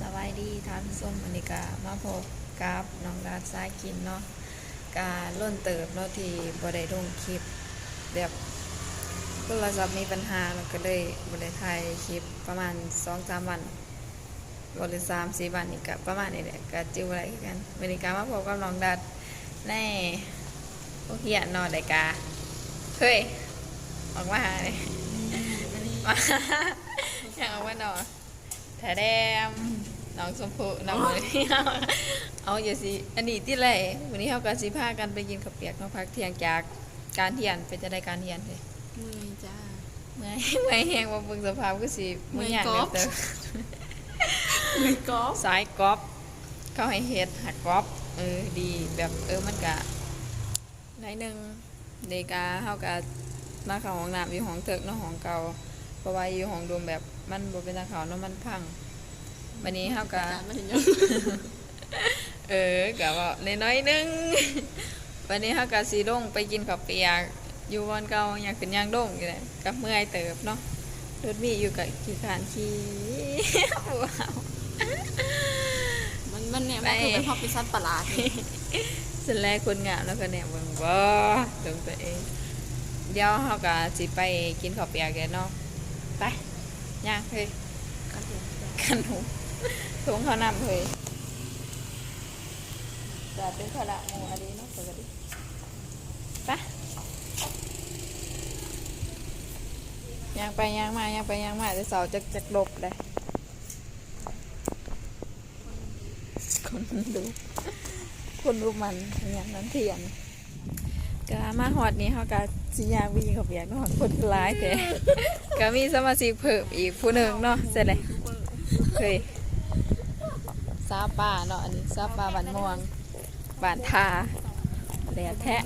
สบายดีท่านผู้ชมวันนี้ก็มาพบกับน้องดาดสายกินเนาะกาล่นเติบเนาะที่บ่ได้ลงคลิปแบบโทรศัพท์มีปัญหาแล้วก็เลยบ่ได้ถ่ายคลิปประมาณ2-3วันบ่หรือ3-4วันนี่ก็ประมาณนี้แหละก็จิ้วอะไรคือกันวันนี้ก็มาพบกับน้องดัดแน่โอเฮียนเนอนได้กาเฮ้ยออกมาหาเลยมาอยากออกมาหนอ แถแดมน้องสมพูน้องมือที่เอาเอาอย่าสิอันนี้ที่ไรวันนี้เขาก็สิพากันไปกินข้าวเปียกมาพักเที่ยงจากการเทียนเป็นจะได้การเทียนเลยมือจ้าเมื่อยเมื่อยแหงว่าเบิ่งสภาพก็สิมือหยางเมื่อยก๊อฟเด้อมือกอล์ฟสายกอล์ฟเขาให้เฮ็ดหักกอล์ฟเออดีแบบเออมันกะหน่อยหนึงเดกาเฮากะมาเข้าห้องน้ำอยู่ห้องเถิกเนาะห้องเก่าเพราะว่าอยู่ห้องโดมแบบ มันบ่เป็นตาขาวเนาะมันพังวันนี้เฮากะมาถึงยังเออกะว่าในน้อยๆนึงวันนี้เฮากะสีลงไปกินข้าวเปียกอยู่วันเก่าอยากขึ้นยางดงอยู่เลยกับเมื่อยเติบเนาะรถมีอยู่กับขี่ขานขี่ว้าวมันมันเนี่ยมันคือเป็นพอปิซันประหลาดนี่สุดแรกคนงามแล้วก็เนี่ยเบิ่งบ่ตรงตัวเอง เดี๋ยวเฮากะสิไปกินข้าวเปียกกันเนาะไป ย่างเฮ้ยครับผมกันหนูถุงข้าวน้ำเฮ้ยจะเป็นข้าวละหมูอันนี้เนาะปกติไปย่างไปย่างมาย่างไปย่างมาแต่เสาจะจะลบเลยคนดูคนรูปมันอย่างนั้นเทียน ก็มาหอดนี้เขาก็สิยางวิ่งเขาเปียกเนาะคนร้ายแต่ก็มีสมาชิกเพิ่มอีกผู้หนึ่งเนาะเสร็จเลยเคยซาป่าเนาะอันนี้ซาป่าบันม่วงบานทาแดดแทะ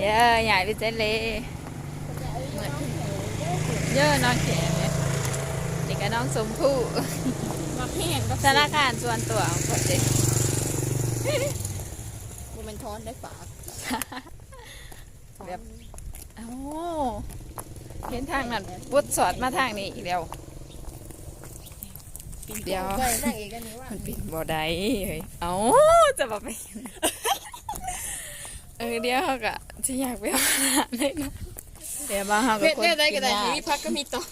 เยอะใหญ่ไปเจ๊เลยเยอะน้องแขนเนี่ยนี่ก็น้องสมพู่มาแห้งก็ธนาคารส่วนตัวของคนเด็กมันเป็นท้อนได้ฝาก แบบเอ้าเห็นทางนั้นวุดสอดมาทางนี้อีกแล้วเดี๋ยวไปนั่งอีกกันนี่ว่ามันปิดบ่ได้เฮ้ยเอ้าจะมาไปเออเดี๋ยวเขาก็จะอยากไปเอาอาหารเลยนะเดี๋ยวมาเขาก็เม็ดคนเม็ดได้กิก็นได้ยามีพักก็มีตอน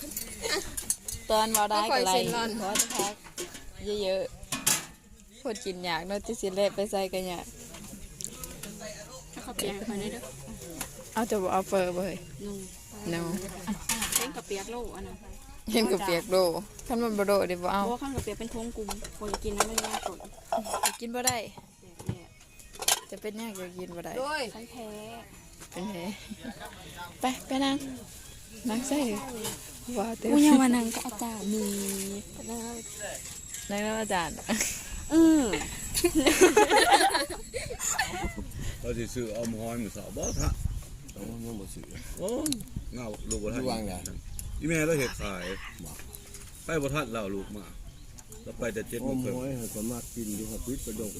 ตอนบ่ได้ก็ไรก็คอยเซ็นรอนเพราะจะพักเยอะๆคนกินอยากเนาะที่สิเละไปใส่กันอยาก ถ้าเขาเปียกไปได้เด้อเอาจะบ่เอาเฟอร์บ่เฮ้ยนุ่งเนาะเล่นกับเปียกโลอันนั้นเห็นกับเปียกโดคันมันบ่โดเดี๋ยวบ่เอาเพราะว่าข้างกับเปียกเป็นทงกลุ่มคนกินแล้วไม่ยากกดกินบ่ได้เนี่ยจะเป็นยากจะกินบ่ได้ด้วยทั้งแท้เป็นไงไปไปนั่งนั่งใส่ว้าวเต็มกูยังมานั่งกับอาจารย์มีนั่งแล้วอาจารย์อือ เราสิซื้อเอาหมหอยมือสาวบ่ทะต้องยังบ่ซื้อโอ้เงาลูกบ่ทันอยู่วางไหนอีแม่เราเฮ็ดขายไปบ่ทันเราลูกมาเราไปแต่เจ็ดโอ้โมงโหครึ่งให้ก็มากินอยู่ครับพิษประดง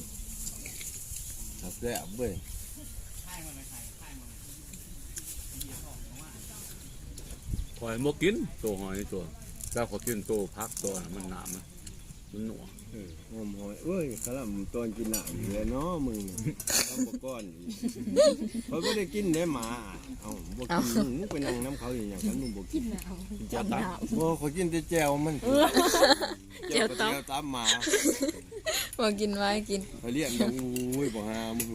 หักแซ่บเว้ยหอยบ่กินตัวหอยนี่ตัวเจ้าขอกินตัวพักตัวน่ะมันหนามันมันหนัว เออโอ้โหเอ้ยกะลำตอนกินหนังอยู่เลยเนาะมึงทำบ่ก้อนอีกเขาก็ได้กินได้หมาเอ้าบ่กินมึงไปนั่งน้ำเขาอย่างนั้นมึงบ่กินจะตัดบ่เขากินแต่แจ่วมันแจ่วต๊อกแจ่วตามหมามากินไว้กินเขาเรียกน้องอุ้ยบ่หามึง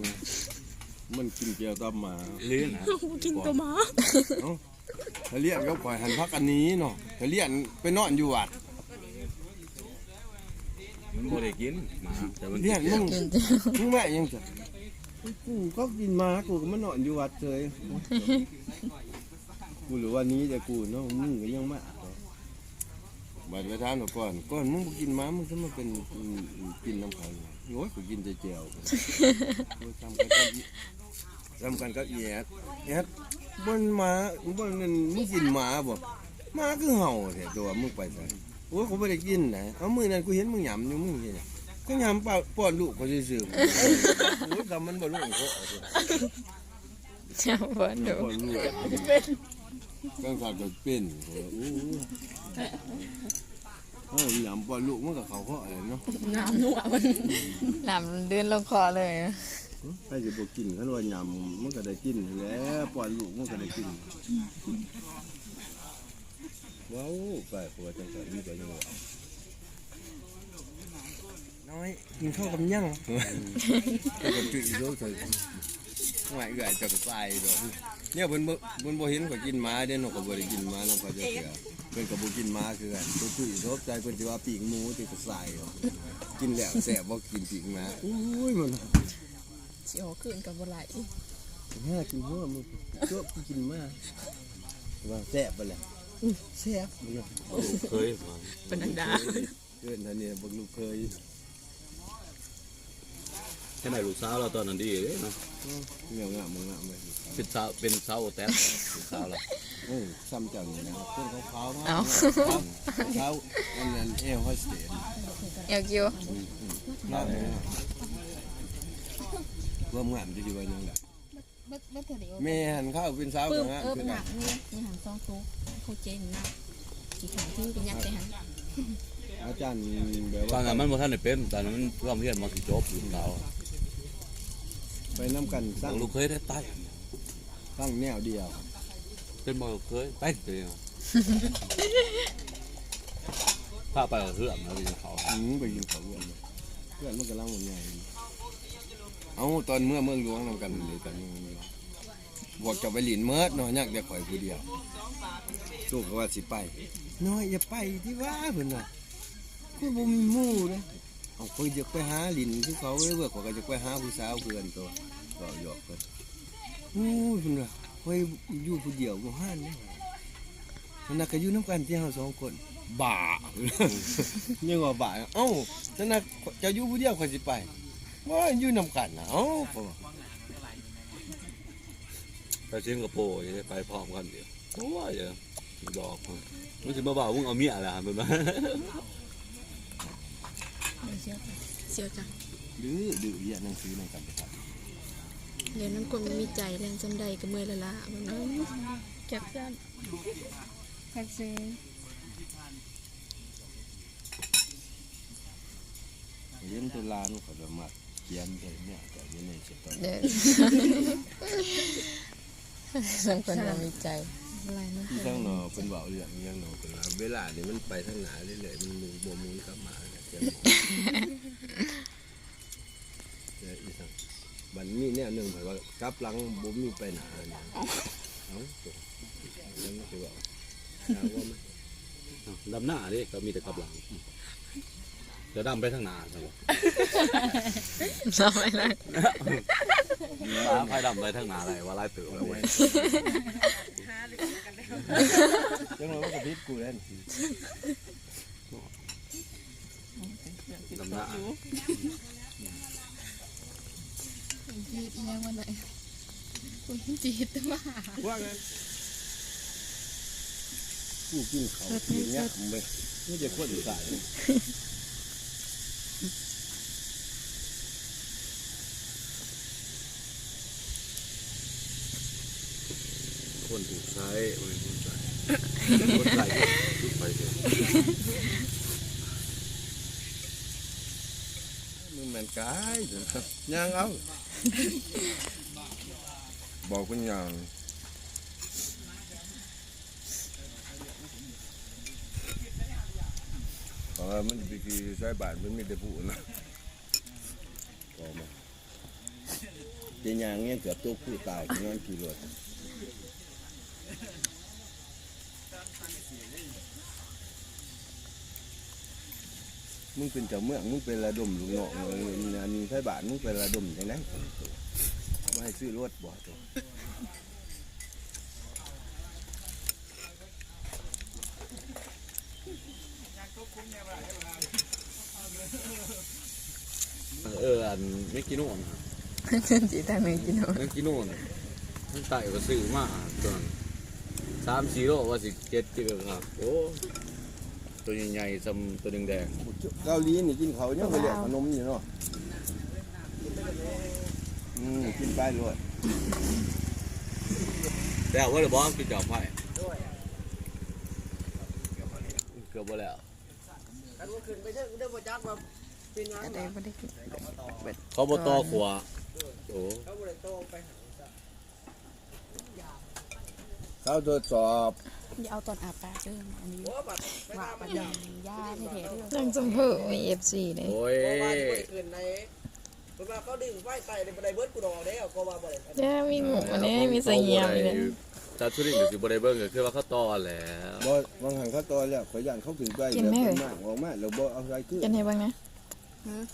มันกินแจ่วตามหมาเลี้ยงนะกินตัวหมาเอ้าเขาเรียกก็ปล่อยหันพักอันนี้เนาะเขาเรียกไปนอนอยู่วัด มันบ่ได้กินหมาแต่มันเรียกมึงกินจ้ะมึงแม่ยังจะกูก็กินมากูก็มานอนอยู่วัดเลยกูหรือว่านี้แต่กูเนาะมึงก็ยังมาบัดไปทานเอาก่อนก่อนมึงบ่กินมามึงจะมาเป็นกินน้ำเขาอยู่โอ้ยกูกินแต่เจียวโอ้ยทำกันก็ทำกันก็แยดแยดบนหมาบนนั่นมึงกินหมาบ่หมาคือเห่าแท้ตัวมึงไปใส่ โอ้ยกูไม่ได้กินนะเอามือนั้นกูเห็นมึงหยำอยู่มึงเห็นก็ยำป้าป้อนลูกเขาซื่อๆโอ้ยคำมันบ่ลูกเขาเอาเถอะเจ้าบ่ดูป้อนลูกกังขาดก็เป็นโอ้โหเออหยำปล่อยลูกมันก็เขาข้ออะไรเนาะน้ำนัวมันน้ำเดือนลงคอเลยใครจะบอกกินขันว่าหยำมันก็ได้กินแล้วปล่อยลูกมันก็ได้กิน ว้าวไปปวดจังเลยนี่ก็ยังว่าน้อยกินข้าวกับยังก็กตื่นรู้สึกไม่เอื่อยจะก็ไปดอกเนี่ยเพิ่นบ่เพิ่นบ่เห็นก็กินหมาเด้เนาะก็บ่ได้กินหมาเนาะเขาจะเสียเพิ่นก็บ่กินหมาคือกันตัวตุ้ยทบใจเพิ่นสิว่าปีกหมูที่ก็ใส่เนาะกินแล้วแซ่บบ่กินปีกหมาอุ้ยมันเสียวขึ้นกับบ่ไหลห้ากินหัวมันก็กินมาว่าแซ่บไปแล้ว อื้อแซ่บบ่เนี่ยเคยมาเป็นอันดาเพื่อนท่านนี่บ่ลูกเคยแค่ไหนลูกสาวเราตอนนั้นดีเลยเนาะเงี้ยงามงามเลยเป็นสาวเป็นสาวโอแต๊บลูกสาวเราเออซ้ำจังเลยนะครับเพื่อนเขาขาวๆนะเอาเขาอันนั้นเอลโฮสเตสเอลกิวลาบเลยรวมงานจะอยู่ไว้ยังไงเบิดเบิดเท่าเดียวแม่หันข้าวเป็นสาวปึ้กัมบงานเออคืเป็อนหกันันกนี่นี่หันซองซุก เขาเจนนะสีขาวที่เป็นยักษ์ใจหันอาจารย์แบบฟัว่างงานมันบ่ทันได้เป็นตอนนั้นมันความเพียรมันสิจบลูกสาวไปน้ำกันสร้างลูกเคยได้ตายสร้างแนวเดียวเป็นบ่เคยไปเลยพาไปกับเพื่อนมากินเขาวอืมไปกินข้าวเพื่อนเลยเพื่อนมันกำลังมันใหญ่เอาตอนเมื่อเมืองหลวงนำกันเลยตอนเมืองหลวง บอกจะไปหลินเมิดเนาะอยากเดี๋ยวข่อยผู้เดียวตู้ก็ว่าสิไปน้อยอย่าไปที่ว่าเพิ่นน่ะคือบ่มีหมู่นะเอาข่อยากไปหาหลินที่เขาเว่าข่อยก็จะไปหาผู้สาวเพื่อนตัวก็หยอกเพิ่นโอ้ยเพิ่นว่าข่อยอยู่ผู้เดียวบ่ฮั่นนะเพิ่นน่ะก็อยู่นํกันที่เฮาสองคนบ้ายังว่าบ้าเอ้าฉะนั้นจะอยู่ผู้เดียวข่อยสิไปว่าอยู่นํกันนะเอ้า ไปสิงคโปร์จะได้ไปพร้อมกันเดียวโอ้ยอย่าดอกมันมันสิมาบอกมึงเอาเมียล่ะมันมาเสียวเสียวจ้ะดื้อดื้อเรียนหนังสือนำกันไปครับเดี๋ยวนั้นคนมันมีใจแรงจำใดก็เมื่อยละละมันนั้นแก็บยันแพ็กซีเรียนแตุลานเขาจะมาเขียนใส่เนี่ยแต่อยังในสตอเด้อ สังคนบ่มีใจอะไรมันที่ทั้งหนอเป็นเบาเรื่องอิหยังหนอเป็นว่าเวลานี่มันไปทางหนาเรื่อยๆมันหมุนบ่หมุนกลับมาเนี่ยเขียนเดี๋ยวอีสังบัดนี้เนี่ยหนึ่งหมายว่ากลับหลังบ่มีไปหนาเนี่ยเอ้าตัวยังไม่เคยบอกถามว่ามันดำหน้าดิก็มีแต่กลับหลังจะดำไปทางหน้าใช่ไหม เอาไปเลยฟ้าไฟดำไปทางหน้าอะไรว่าไล่ตื่นแล้วเว้ยจังเลยว่ากับพิษกูเล่นดำหน้าจีดยังวันไหนคุณจีดมาว่าไงกูกินเขากินเนี่ยไม่ไม่จะคนสาย คนถูกใช้คนถูกใช้คนใส่ถูกไปเถอะ มันแมนกายเถอะย่างเอาบอกเป็นอย่างเพราะว่ามันไปคือใช้บาทมันมีแต่ผู้นะบอกมาเจียางเงี้ยเกือบตัวผู้ตายงานขี่รถมึงเป็นเจ้าเมืองมึงเป็นระดมลูกน้องอันนี้ใช้บาทมึงเป็นระดมจังไงไม่ให้ซื้อรถบ่ตัวเอออันไม่กินโน่นจีทางหนึงกินเอาไม่กินโน่นทั้งไต่ก็ซื้อมาตอนสามสี่โลว่าสิเจ็ดจิบครับโอ้ ตัวใหญ่ๆซ้ำตัวแดงเกาหลีนี่กินเขาเนี่ยไปเรียกขนมอยู่เนาะอืมกินไปเลยๆแต่ว่าเดี๋ยวบอกกินจับไผ่เกือบหมดแล้วอันว่าขึ้นไปเด้อเด้อบ่จักว่าเป็นหยังก็ได้บ่ได้กินเขาบ่ต่อขวาโอ้เขาบ่ได้โตไปหาเขาตรวจสอบ อย่าเอาตอนอาบปากเด้ออันนี้โอ้บัดไปว่าตามปัมัญนญาย่าแท้ๆเด้อนั่งจมเพิ่มี FC เด้โอ้ยเพราะว่าสิบ่ได้ขึ้นในเพราะว่าเขาดึงไฟไตในบันไดเบิดกูดอกแล้วก็ว่าบ่ได้เด้อมีหมูอันนี้มีเสียงอีกเนี่ยจัดชุดนี้ก็สิบ่ได้เบิ่งก็คือว่าเขาต่อแล้วบ่บางหันเขาตัวแล้วขอยย่านเขาถึงไปแล้วเพิ่นมากออกมาแล้วบ่เอาใส่คือกินให้เบิ่งนะ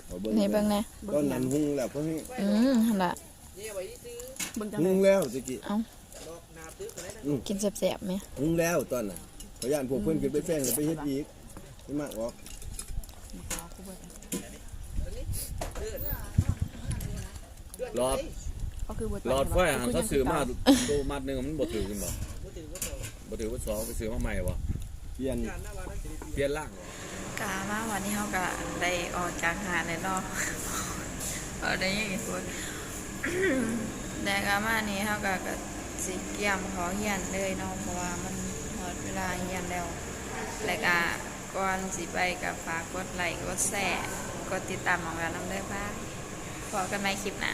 เอาเบิ่งให้เบิ่งนะตอนนั้นหุงแล้วเขาให้อืมหั่นล่ะเนี่ยไว้ที่ซื้อเบิ่งจังหุได๋งแล้วสิกิดอกนาตื้อ กันได้นะกินแซ่บๆไหมหุงแล้วตอนน่ะขอยย่านพวกเพิ่นขึ้นไปแป้งแล้วไปเฮ็ดอีกไม่มากออกรอดก็คือบ่หลอดไฟหันเขาซื้อมาโตมัดหนึงมันบ่ถือกันบ่บ่ถือว่าโตบ่ถือว่าสองไปซื้อมาใหม่บ่เปลี่ยนงานหน้าว่านั่นสิเปลี่ยนร่างบ่กามาวันนี้เฮาก็ได้ออกจากหาดแล้วเนาะเอาได้ยังไงพูดแต่กามานี้เฮาก็ก็ สิเกี่ยมขอเฮียนเลยเนาะเพราะว่ามันหมดเวลาเฮียนแล้วแล้วก็ก่อนสิไปกับฝากกดไลค์กดแชร์กดติดตามของเรานำเด้อค่ะพอกันใหมคลิปหน้า